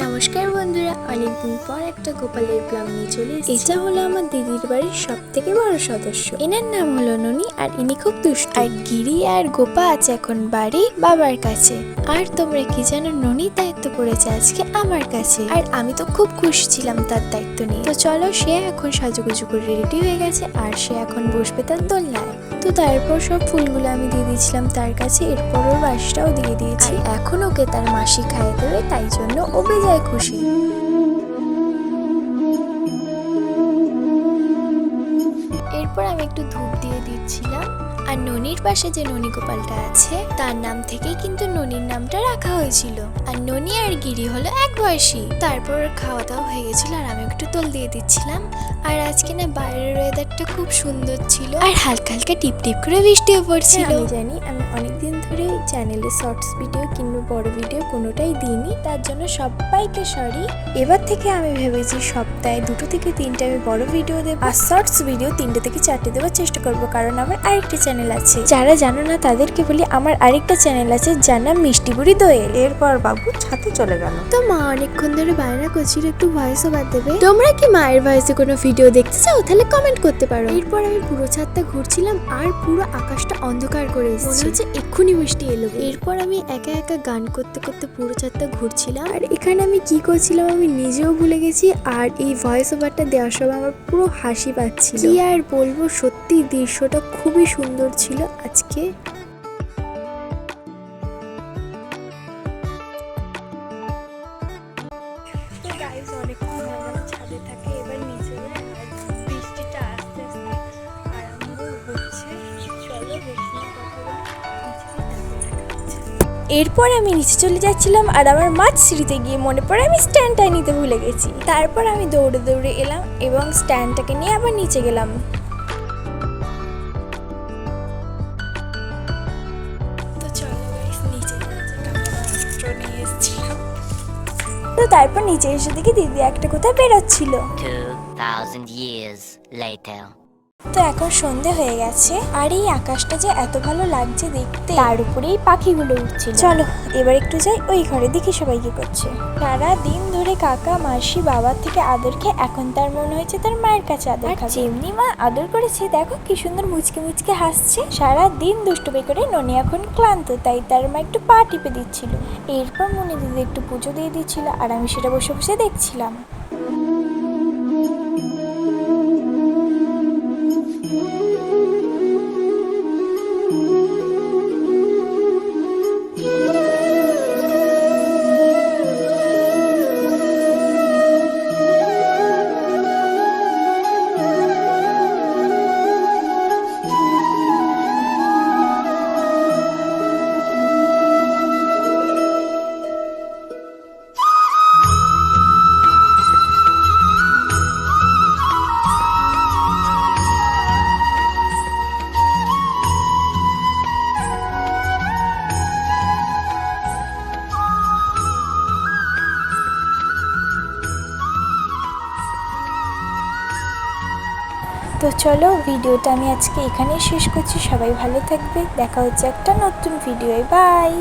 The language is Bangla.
নমস্কার বন্ধুরা, অনেকদিন পর একটা গোপালের ব্লগ নিয়ে চলে এটা হলো আমার দিদির বাড়ির সব থেকে বড় সদস্য। এনার নাম হলো ননি আর ইনি খুব দুষ্ট। আর গিরি আর গোপা আছে এখন বাড়ি বাবার কাছে। আর তোমরা কি জানো, ননির দায়িত্ব পড়েছে আজকে আমার কাছে। আর আমি তো খুব খুশি ছিলাম তার দায়িত্ব নিয়ে। তো চলো, সে এখন সাজুগুজু করে রেডি হয়ে গেছে আর সে এখন বসবে তার দোলনায়। তো তারপর সব ফুলগুলো আমি দিয়ে দিয়েছিলাম তার কাছে, এরপর ওর বাসটাও দিয়ে দিয়েছি। এখন ওকে তার মাসি খাইয়ে দেবে, তাই জন্য ও বেজায় খুশি। এরপর আমি একটু ধূপ দিয়ে দিচ্ছিলাম। আর ননির পাশে যে ননী গোপালটা আছে, তার নাম থেকেই কিন্তু ননির নামটা রাখা হয়েছিল। আর ননি আর গিরি হলো এক বয়সী। তারপর খাওয়া দাওয়া হয়ে গেছিল আর আমি একটু তোল দিয়ে দিচ্ছিলাম। আর আজকে না বাইরের ওয়েদারটা খুব সুন্দর ছিল। আর হালকা হালকা টিপ টিপ করে বৃষ্টিও পড়ছিল। আমি জানি। আমি অনেকদিন ধরে চ্যানেলে শর্টস ভিডিও কিংবা বড় ভিডিও কোনোটাই দিইনি। তার জন্য সবাইকে সরি এবার থেকে আমি ভেবেছি সপ্তাহে দুটো থেকে তিনটে আমি বড় ভিডিও দেবো আর শর্টস ভিডিও তিনটে থেকে চারটে দেওয়ার চেষ্টা করব কারণ আমার আরেকটা চ্যানেল আছে। যারা জানো না তাদেরকে বলি আমার আরেকটা চ্যানেল আছে যার নাম মিষ্টি বুড়ি দোয়েল। এরপর বাবু ছাতে চলে গেল। তো মা অনেকক্ষণ ধরে বায়না করছিল একটু ভয়েস ওভার দেবে। তোমরা কি মায়ের ভয়েসে কোনো ভিডিও দেখতে চাও? তাহলে কমেন্ট করতে পারো। এরপর আমি পুরো ছাদটা ঘুরছিলাম আর পুরো আকাশটা অন্ধকার করে মনে হচ্ছে এক্ষুনি বৃষ্টি এলো। এরপর আমি একা একা গান করতে করতে পুরো চারটা ঘুরছিলাম। আর এখানে আমি কি করছিলাম, আমি নিজেও ভুলে গেছি। আর এই ভয়েস ওভারটা দেওয়ার সময় আমার পুরো হাসি পাচ্ছিল। কি আর বলব সত্যি দৃশ্যটা খুবই সুন্দর ছিল। আজকে এরপর আমি নিচে চলে যাচ্ছিলাম আর আমার মাছ সিঁড়িতে গিয়ে মনে পড়ে আমি স্ট্যান্ডটা নিতে ভুলে গেছি। তারপর আমি দৌড়ে দৌড়ে এলাম এবং স্ট্যান্ডটাকে নিয়ে আবার নিচে গেলাম। তো তারপর নিচে এসে দেখি দিদি একটা কোথায় বেরোচ্ছিল। 2,000 years later. তো এখন সন্ধে হয়ে গেছে আর এই আকাশটা যে এত ভালো লাগছে দেখতে তার উপরেই পাখিগুলো উঠছে চলো এবার একটু যাই ওই ঘরে দেখি সবাই কি করছে। সারা দিন ধরে কাকা মাসি বাবার থেকে আদর খেয়ে এখন তার মনে হয়েছে তার মায়ের কাছে আদর খাবে। যেমনি মা আদর করেছে দেখো কি সুন্দর মুচকে মুচকে হাসছে। সারা দিন দুষ্টুমি করে ননি এখন ক্লান্ত তাই তার মা একটু পা টিপে দিচ্ছিল। এরপর মনে দিদি একটু পুজো দিয়ে দিচ্ছিল আর আমি সেটা বসে বসে দেখছিলাম। তো চলো, ভিডিওটা আমি আজকে এখানেই শেষ করছি। সবাই ভালো থাকবে। দেখা হচ্ছে একটা নতুন ভিডিওয়। বাই